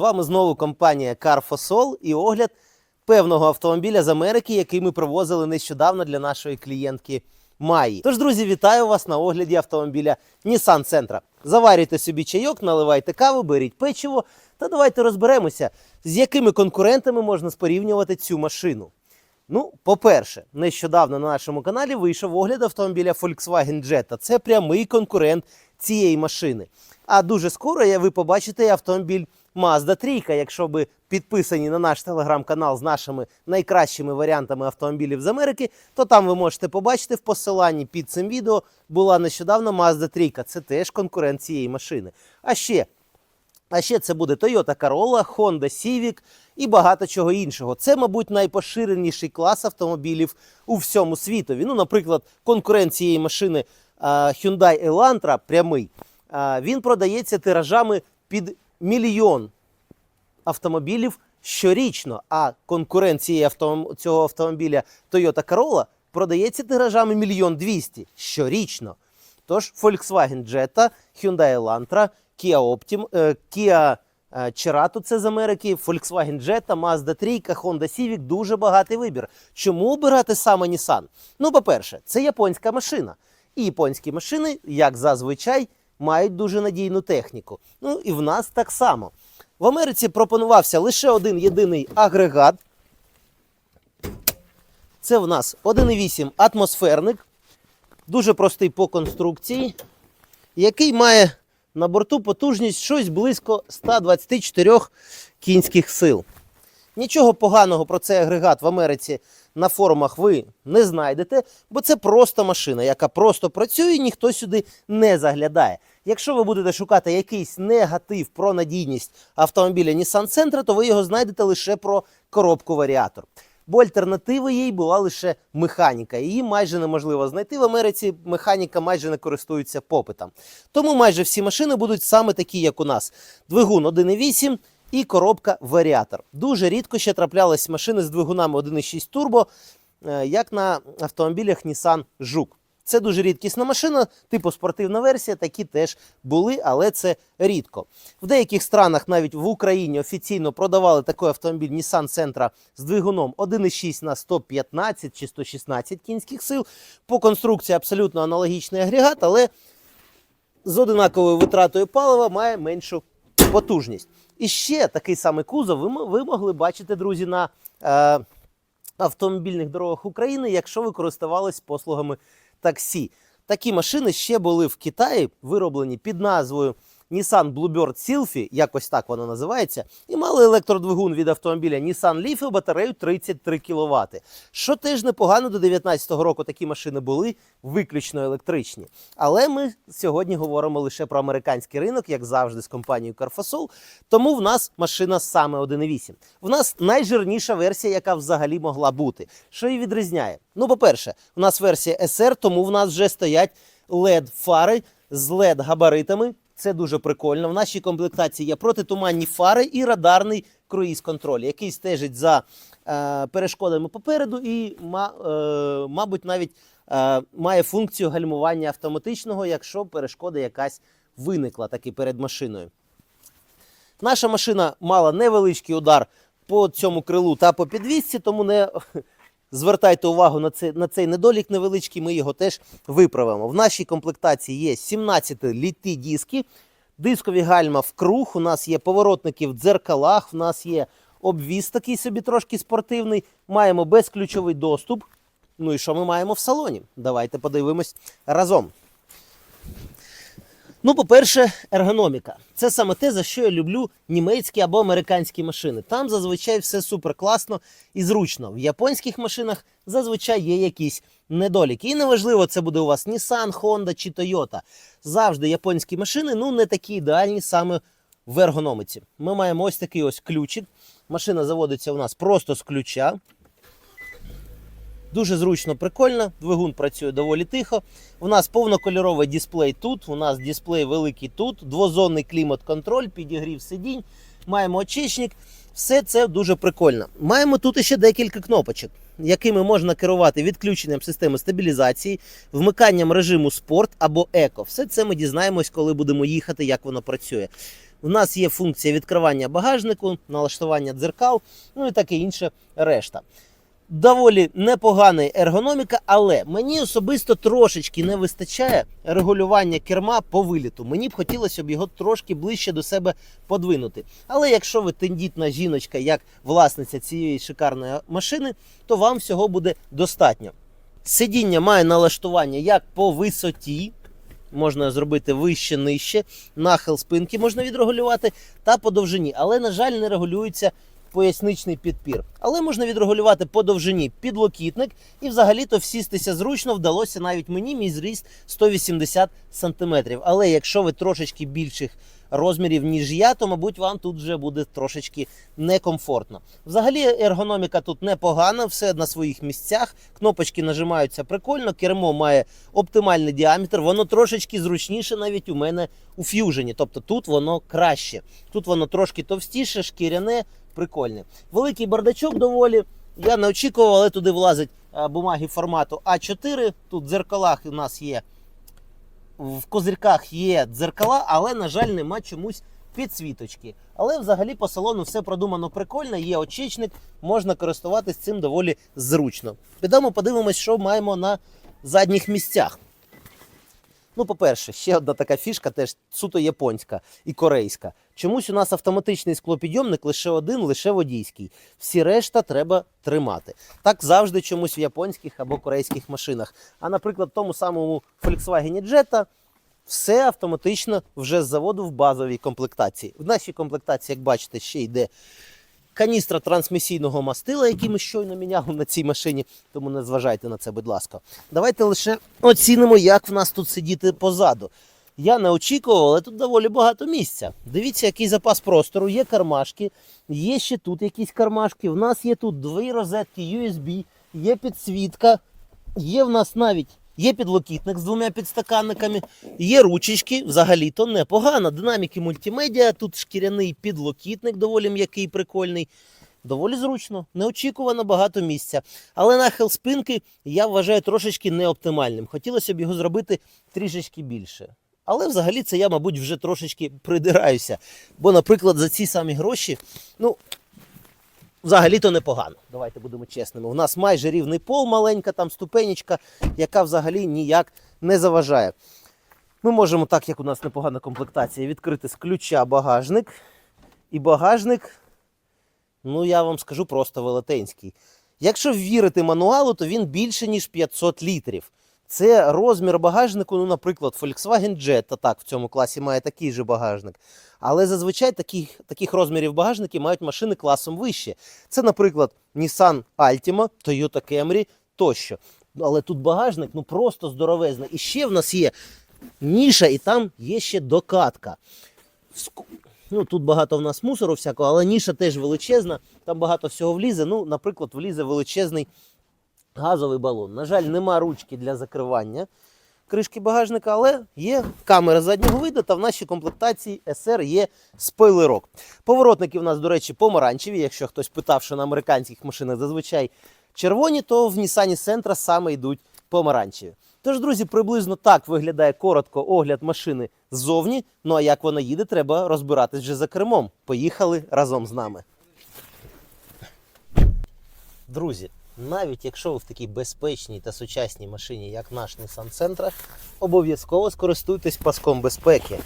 Вами знову компанія Carfosol і огляд певного автомобіля з Америки, який ми привозили нещодавно для нашої клієнтки Маї. Тож, друзі, вітаю вас на огляді автомобіля Nissan Sentra. Заварюйте собі чайок, наливайте каву, беріть печиво та давайте розберемося, з якими конкурентами можна спорівнювати цю машину. Ну, по-перше, нещодавно на нашому каналі вийшов огляд автомобіля Volkswagen Jetta. Це прямий конкурент цієї машини. А дуже скоро ви побачите автомобіль Mazda 3, якщо ви підписані на наш телеграм-канал з нашими найкращими варіантами автомобілів з Америки, то там ви можете побачити в посиланні під цим відео була нещодавно Mazda 3. Це теж конкурент цієї машини. А ще а ще це буде Toyota Corolla, Honda Civic і багато чого іншого. Це, мабуть, найпоширеніший клас автомобілів у всьому світові. Ну, наприклад, конкурент цієї машини Hyundai Elantra прямий. Він продається тиражами під мільйон автомобілів щорічно. А автом- цього автомобіля Toyota Corolla продається тиражами мільйон двісті щорічно. Тож Volkswagen Jetta, Hyundai Elantra, Kia Optim, е, Kia е, Cerato, це з Америки, Volkswagen Jetta, Mazda 3, Honda Civic, дуже багатий вибір. Чому обирати саме Nissan? Ну, по-перше, це японська машина. І японські машини, як зазвичай, мають дуже надійну техніку. Ну і в нас так само. В Америці пропонувався лише один єдиний агрегат. Це в нас 1,8 атмосферник, дуже простий по конструкції, який має на борту потужність щось близько 124 кінських сил. Нічого поганого про цей агрегат в Америці на форумах ви не знайдете, бо це просто машина, яка просто працює, і ніхто сюди не заглядає. Якщо ви будете шукати якийсь негатив про надійність автомобіля Nissan Sentra, то ви його знайдете лише про коробку варіатор. Бо альтернативою їй була лише механіка. Її майже неможливо знайти в Америці. Механіка майже не користується попитом. Тому майже всі машини будуть саме такі, як у нас: двигун 1,8 і коробка варіатор. Дуже рідко ще траплялись машини з двигунами 1,6 турбо, е, як на автомобілях Nissan Жук. Це дуже рідкісна машина, типу спортивна версія, такі теж були, але це рідко. В деяких странах, навіть в Україні, офіційно продавали такий автомобіль Nissan Sentra з двигуном 1,6 на 115 чи 116 кінських сил. По конструкції абсолютно аналогічний агрегат, але з одинаковою витратою палива має меншу потужність. І ще такий самий кузов ви, ви могли бачити, друзі, на е, автомобільних дорогах України, якщо ви користувались послугами таксі. Такі машини ще були в Китаї, вироблені під назвою Nissan Bluebird Sylphy, якось так воно називається, і мали електродвигун від автомобіля Nissan Leaf і батарею 33 кВт. Що теж непогано до 2019 року такі машини були виключно електричні. Але ми сьогодні говоримо лише про американський ринок, як завжди, з компанією Carfosol. Тому в нас машина саме 1.8. В нас найжирніша версія, яка взагалі могла бути. Що її відрізняє? Ну, по-перше, у нас версія SR, тому в нас вже стоять LED-фари з LED-габаритами. Це дуже прикольно. В нашій комплектації є протитуманні фари і радарний круїз-контроль, який стежить за е, перешкодами попереду і, ма, е, мабуть, навіть е, має функцію гальмування автоматичного, якщо перешкода якась виникла таки перед машиною. Наша машина мала невеличкий удар по цьому крилу та по підвісці, тому не звертайте увагу на цей, на цей недолік невеличкий, ми його теж виправимо. В нашій комплектації є 17 літі диски, дискові гальма в круг, у нас є поворотники в дзеркалах, у нас є обвіз такий собі трошки спортивний, маємо безключовий доступ. Ну і що ми маємо в салоні? Давайте подивимось разом. Ну, по-перше, ергономіка. Це саме те, за що я люблю німецькі або американські машини. Там зазвичай все супер класно і зручно. В японських машинах зазвичай є якісь недоліки. І неважливо, це буде у вас Nissan, Honda чи Toyota. Завжди японські машини ну не такі ідеальні саме в ергономіці. Ми маємо ось такий ось ключик. Машина заводиться у нас просто з ключа. Дуже зручно, прикольно. Двигун працює доволі тихо. У нас повнокольоровий дисплей тут. У нас дисплей великий тут, двозонний клімат-контроль, підігрів сидінь. Маємо очечник. Все це дуже прикольно. Маємо тут ще декілька кнопочок, якими можна керувати відключенням системи стабілізації, вмиканням режиму спорт або еко. Все це ми дізнаємось, коли будемо їхати, як воно працює. В нас є функція відкривання багажнику, налаштування дзеркал, ну і таке інше решта. Доволі непогана ергономіка, але мені особисто трошечки не вистачає регулювання керма по виліту. Мені б хотілося б його трошки ближче до себе подвинути. Але якщо ви тендітна жіночка, як власниця цієї шикарної машини, то вам всього буде достатньо. Сидіння має налаштування як по висоті, можна зробити вище, нижче, нахил спинки можна відрегулювати, та по довжині. Але, на жаль, не регулюється поясничний підпір. Але можна відрегулювати по довжині підлокітник, і взагалі-то всістися зручно вдалося навіть мені, мій зріст 180 см. Але якщо ви трошечки більших розмірів, ніж я, то, мабуть, вам тут вже буде трошечки некомфортно. Взагалі, ергономіка тут непогана, все на своїх місцях. Кнопочки нажимаються прикольно, кермо має оптимальний діаметр, воно трошечки зручніше навіть у мене у ф'южені. Тобто тут воно краще. Тут воно трошки товстіше, шкіряне, прикольне. Великий бардачок доволі. Я не очікував, але туди влазить е, бумаги формату А4. Тут в дзеркалах у нас є в козирках є дзеркала, але, на жаль, нема чомусь підсвіточки. Але взагалі по салону все продумано прикольно, є очечник, можна користуватись цим доволі зручно. Підемо подивимось, що маємо на задніх місцях. Ну, по-перше, ще одна така фішка, теж суто японська і корейська. Чомусь у нас автоматичний склопідйомник лише один, лише водійський. Всі решта треба тримати. Так завжди чомусь в японських або корейських машинах. А, наприклад, в тому самому Volkswagen Jetta все автоматично вже з заводу в базовій комплектації. В нашій комплектації, як бачите, ще йде каністра трансмісійного мастила, який ми щойно міняли на цій машині, тому не зважайте на це, будь ласка. Давайте лише оцінимо, як в нас тут сидіти позаду. Я не очікував, але тут доволі багато місця. Дивіться, який запас простору, є кармашки, є ще тут якісь кармашки. В нас є тут дві розетки USB, є підсвітка, є в нас навіть є підлокітник з двома підстаканниками, є ручечки, взагалі-то непогано. Динаміки мультимедіа, тут шкіряний підлокітник, доволі м'який, прикольний. Доволі зручно, неочікувано багато місця. Але нахил спинки я вважаю трошечки неоптимальним. Хотілося б його зробити трішечки більше. Але взагалі це я, мабуть, вже трошечки придираюся. Бо, наприклад, за ці самі гроші, ну, взагалі-то непогано. Давайте будемо чесними. У нас майже рівний пол, маленька там ступенечка, яка взагалі ніяк не заважає. Ми можемо, так як у нас непогана комплектація, відкрити з ключа багажник. І багажник, ну я вам скажу, просто велетенський. Якщо вірити мануалу, то він більше, ніж 500 літрів. Це розмір багажнику, ну, наприклад, Volkswagen Jetta, так, в цьому класі має такий же багажник. Але зазвичай таких, таких розмірів багажники мають машини класом вище. Це, наприклад, Nissan Altima, Toyota Camry тощо. Але тут багажник ну просто здоровезний. І ще в нас є ніша, і там є ще докатка. Ну, тут багато в нас мусору всякого, але ніша теж величезна, там багато всього влізе. Ну, наприклад, влізе величезний газовий балон. На жаль, нема ручки для закривання кришки багажника, але є камера заднього виду, та в нашій комплектації SR є спойлерок. Поворотники в нас, до речі, помаранчеві. Якщо хтось питав, що на американських машинах зазвичай червоні, то в Nissan Sentra саме йдуть помаранчеві. Тож, друзі, приблизно так виглядає коротко огляд машини ззовні. Ну а як вона їде, треба розбиратись вже за кермом. Поїхали разом з нами. Друзі, навіть якщо ви в такій безпечній та сучасній машині, як наш Nissan Sentra, обов'язково скористуйтесь паском безпеки.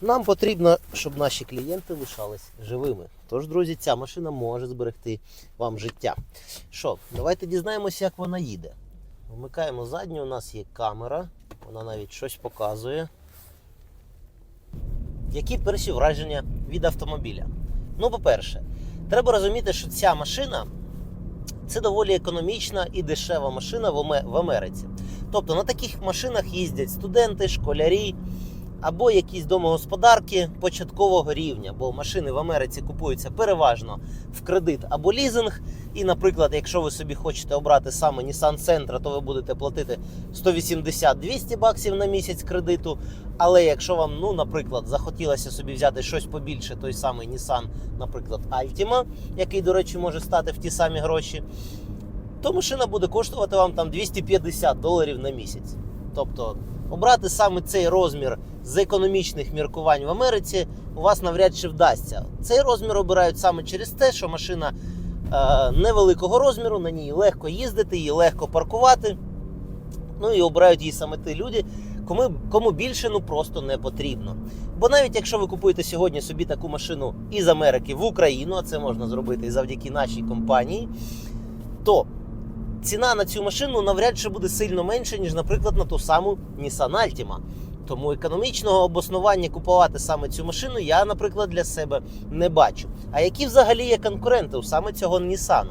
Нам потрібно, щоб наші клієнти лишались живими. Тож, друзі, ця машина може зберегти вам життя. Що, давайте дізнаємося, як вона їде. Вмикаємо задню, у нас є камера, вона навіть щось показує. Які перші враження від автомобіля? Ну, по-перше, треба розуміти, що ця машина це доволі економічна і дешева машина в Аме- в Америці. Тобто на таких машинах їздять студенти, школярі або якісь домогосподарки початкового рівня, бо машини в Америці купуються переважно в кредит або лізинг. І, наприклад, якщо ви собі хочете обрати саме Nissan Sentra, то ви будете платити 180-200 баксів на місяць кредиту. Але якщо вам, ну, наприклад, захотілося собі взяти щось побільше, той самий Nissan, наприклад, Altima, який, до речі, може стати в ті самі гроші, то машина буде коштувати вам там 250 доларів на місяць. Тобто обрати саме цей розмір з економічних міркувань в Америці у вас навряд чи вдасться. Цей розмір обирають саме через те, що машина невеликого розміру, на ній легко їздити, її легко паркувати. Ну і обирають її саме ті люди, кому, кому більше ну просто не потрібно. Бо навіть якщо ви купуєте сьогодні собі таку машину із Америки в Україну, а це можна зробити завдяки нашій компанії, то ціна на цю машину навряд чи буде сильно менше, ніж, наприклад, на ту саму Nissan Altima. Тому економічного обоснування купувати саме цю машину я, наприклад, для себе не бачу. А які взагалі є конкуренти у саме цього Nissan?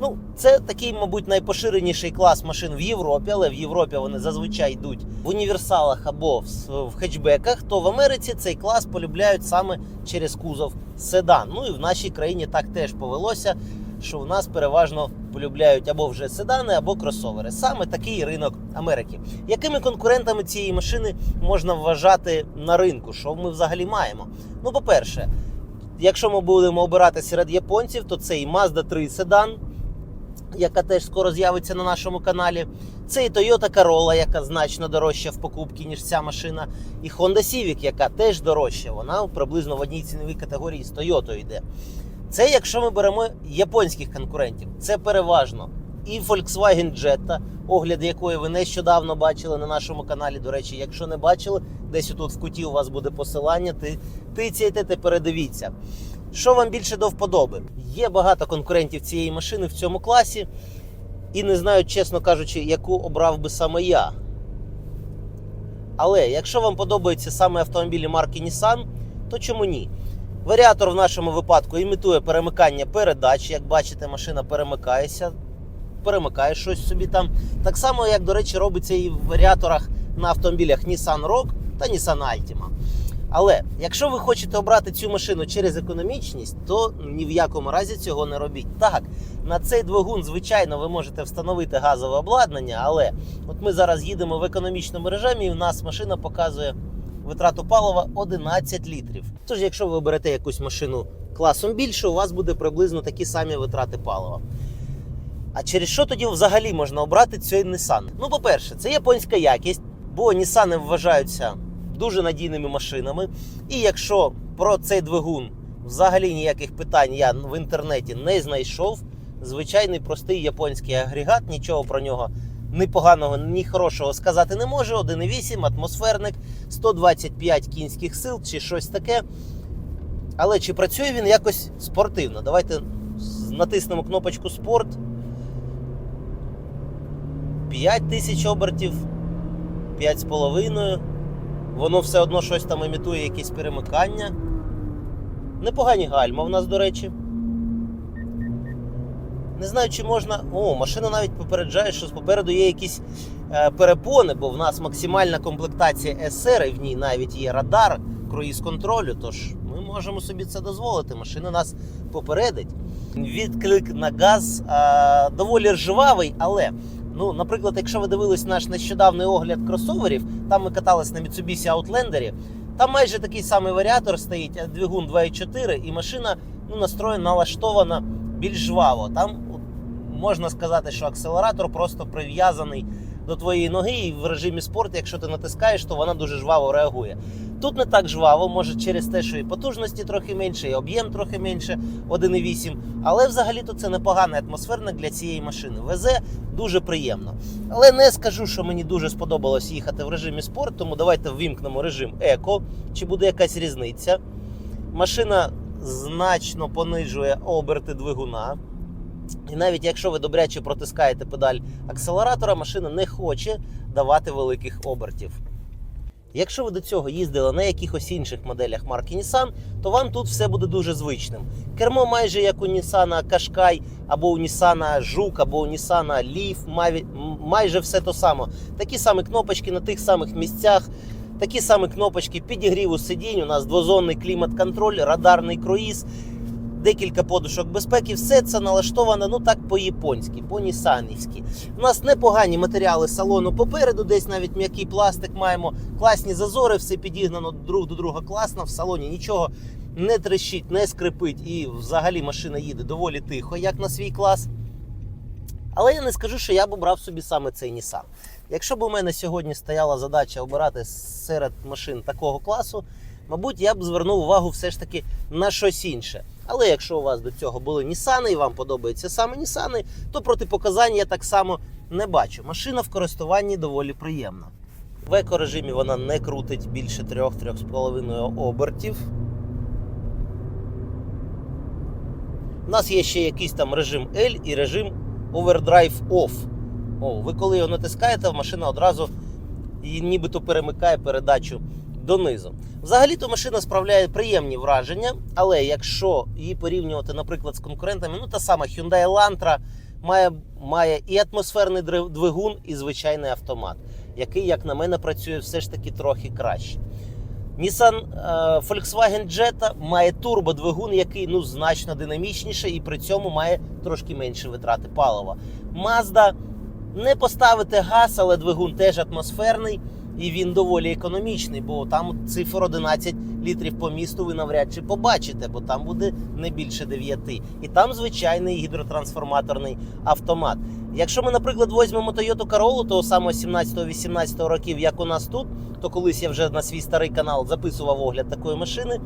Ну, це такий, мабуть, найпоширеніший клас машин в Європі, але в Європі вони зазвичай йдуть в універсалах або в, хетчбеках. То в Америці цей клас полюбляють саме через кузов седан. Ну і в нашій країні так теж повелося, що в нас переважно полюбляють або вже седани, або кросовери. Саме такий ринок Америки. Якими конкурентами цієї машини можна вважати на ринку? Що ми взагалі маємо? Ну, по-перше, якщо ми будемо обирати серед японців, то це і Mazda 3 седан, яка теж скоро з'явиться на нашому каналі. Це і Toyota Corolla, яка значно дорожча в покупці, ніж ця машина, і Honda Civic, яка теж дорожча. Вона приблизно в одній ціновій категорії з Toyota йде. Це якщо ми беремо японських конкурентів, це переважно і Volkswagen Jetta, огляд якої ви нещодавно бачили на нашому каналі. До речі, якщо не бачили, десь тут в куті у вас буде посилання. Ти тицяйте та передивіться. Що вам більше до вподоби? Є багато конкурентів цієї машини в цьому класі, і не знаю, чесно кажучи, яку обрав би саме я. Але якщо вам подобаються саме автомобілі марки Nissan, то чому ні? Варіатор в нашому випадку імітує перемикання передач. Як бачите, машина перемикається, перемикає щось собі там. Так само, як, до речі, робиться і в варіаторах на автомобілях Nissan Rogue та Nissan Altima. Але якщо ви хочете обрати цю машину через економічність, то ні в якому разі цього не робіть. Так, на цей двигун, звичайно, ви можете встановити газове обладнання, але от ми зараз їдемо в економічному режимі, і в нас машина показує витрату палива 11 літрів. Тож, якщо ви берете якусь машину класом більше, у вас буде приблизно такі самі витрати палива. А через що тоді взагалі можна обрати цей Nissan? Ну, по-перше, це японська якість, бо Nissan вважаються дуже надійними машинами. І якщо про цей двигун взагалі ніяких питань я в інтернеті не знайшов, звичайний простий японський агрегат, нічого про нього ні поганого, ні хорошого сказати не можу. 1,8 атмосферник, 125 кінських сил чи щось таке. Але чи працює він якось спортивно? Давайте натиснемо кнопочку спорт. 5 тисяч обертів, 5,5. Воно все одно щось там імітує, якісь перемикання. Непогані гальма в нас, до речі. Не знаю, чи можна. О, машина навіть попереджає, що попереду є якісь е, перепони, бо в нас максимальна комплектація SR, і в ній навіть є радар круїз контролю. Тож ми можемо собі це дозволити. Машина нас попередить. Відклик на газ е, доволі ржвавий, але. Ну, наприклад, якщо ви дивились наш нещодавний огляд кросоверів, там ми катались на Mitsubishi Outlander, там майже такий самий варіатор стоїть, а двигун 2.4, і машина ну, настроєна, налаштована більш жваво. Там можна сказати, що акселератор просто прив'язаний до твоєї ноги, і в режимі спорт, якщо ти натискаєш, то вона дуже жваво реагує. Тут не так жваво, може через те, що і потужності трохи менше, і об'єм трохи менше 1,8. Але взагалі-то це непоганий атмосферник для цієї машини. Везе дуже приємно. Але не скажу, що мені дуже сподобалось їхати в режимі спорт, тому давайте ввімкнемо режим еко. Чи буде якась різниця? Машина значно понижує оберти двигуна. І навіть якщо ви добряче протискаєте педаль акселератора, машина не хоче давати великих обертів. Якщо ви до цього їздили на якихось інших моделях марки Nissan, то вам тут все буде дуже звичним. Кермо майже як у Nissan Qashqai, або у Nissan Жук, або у Nissan Leaf, майже все то саме. Такі самі кнопочки на тих самих місцях, такі самі кнопочки підігріву сидінь, у нас двозонний клімат-контроль, радарний круїз, декілька подушок безпеки. Все це налаштовано ну так по-японськи, по-нісанівськи. У нас непогані матеріали салону попереду, десь навіть м'який пластик маємо, класні зазори, все підігнано друг до друга класно. В салоні нічого не трещить, не скрипить, і взагалі машина їде доволі тихо, як на свій клас. Але я не скажу, що я б обрав собі саме цей Nissan. Якщо б у мене сьогодні стояла задача обирати серед машин такого класу, мабуть, я б звернув увагу все ж таки на щось інше. Але якщо у вас до цього були Нісани і вам подобаються саме Нісани, то протипоказань я так само не бачу. Машина в користуванні доволі приємна. В екорежимі вона не крутить більше 3-3,5 обертів. У нас є ще якийсь там режим L і режим Overdrive Off. О, ви коли його натискаєте, машина одразу і нібито перемикає передачу донизу. Взагалі-то машина справляє приємні враження, але якщо її порівнювати, наприклад, з конкурентами, ну та сама Hyundai Elantra має, має і атмосферний двигун, і звичайний автомат, який, як на мене, працює все ж таки трохи краще. Nissan е, Volkswagen Jetta має турбодвигун, який ну значно динамічніше і при цьому має трошки менше витрати палива. Mazda не поставити газ, але двигун теж атмосферний і він доволі економічний, бо там цифр 11 літрів по місту ви навряд чи побачите, бо там буде не більше 9. І там звичайний гідротрансформаторний автомат. Якщо ми, наприклад, візьмемо Toyota Corolla, того самого 17-18 років, як у нас тут, то колись я вже на свій старий канал записував огляд такої машини.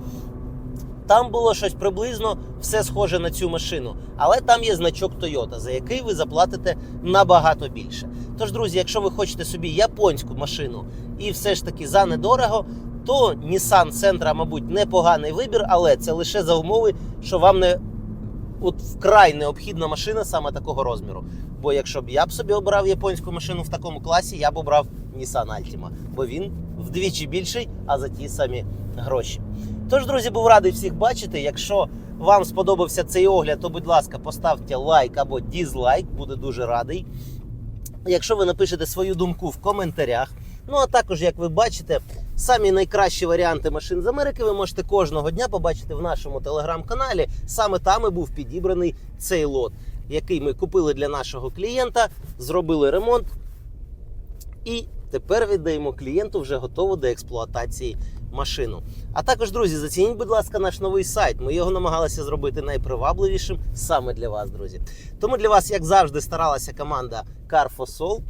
Там було щось приблизно все схоже на цю машину, але там є значок Toyota, за який ви заплатите набагато більше. Тож, друзі, якщо ви хочете собі японську машину і все ж таки за недорого, то Nissan Sentra, мабуть, непоганий вибір, але це лише за умови, що вам не от вкрай необхідна машина саме такого розміру. Бо якщо б я б собі обрав японську машину в такому класі, я б обрав Nissan Altima, бо він вдвічі більший, а за ті самі гроші. Тож, друзі, був радий всіх бачити. Якщо вам сподобався цей огляд, то будь ласка, поставте лайк або дізлайк, буде дуже радий. Якщо ви напишете свою думку в коментарях. Ну а також, як ви бачите, самі найкращі варіанти машин з Америки ви можете кожного дня побачити в нашому телеграм-каналі. Саме там і був підібраний цей лот, який ми купили для нашого клієнта, зробили ремонт і тепер віддаємо клієнту вже готову до експлуатації машину. А також, друзі, зацініть, будь ласка, наш новий сайт. Ми його намагалися зробити найпривабливішим саме для вас, друзі. Тому для вас, як завжди, старалася команда Carfosol.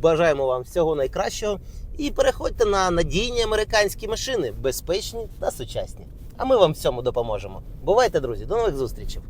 Бажаємо вам всього найкращого і переходьте на надійні американські машини, безпечні та сучасні. А ми вам в цьому допоможемо. Бувайте, друзі, до нових зустрічей!